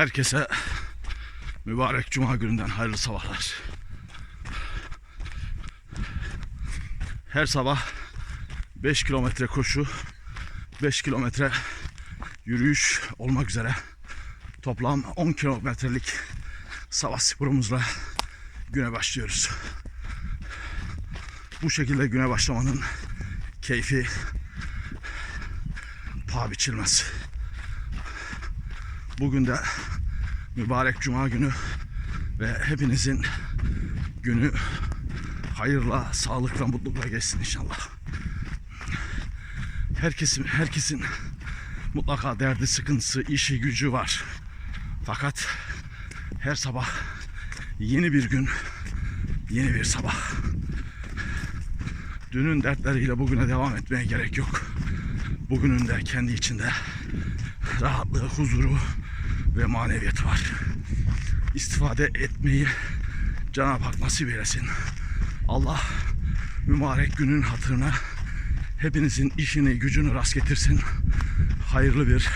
Herkese mübarek cuma gününden hayırlı sabahlar. Her sabah 5 kilometre koşu, 5 kilometre yürüyüş olmak üzere toplam 10 kilometrelik sabah sporumuzla güne başlıyoruz. Bu şekilde güne başlamanın keyfi paha biçilmez. Bugün de mübarek cuma günü ve hepinizin günü hayırla, sağlıkla, mutlulukla geçsin inşallah. Herkesin herkesin mutlaka derdi, sıkıntısı, işi, gücü var. Fakat her sabah yeni bir gün, yeni bir sabah. Dünün dertleriyle bugüne devam etmeye gerek yok. Bugünün de kendi içinde rahatlığı, huzuru ve maneviyatı var. İstifade etmeyi Cenab-ı Hak nasip eylesin. Allah mübarek günün hatırına hepinizin işini, gücünü rast getirsin. Hayırlı bir.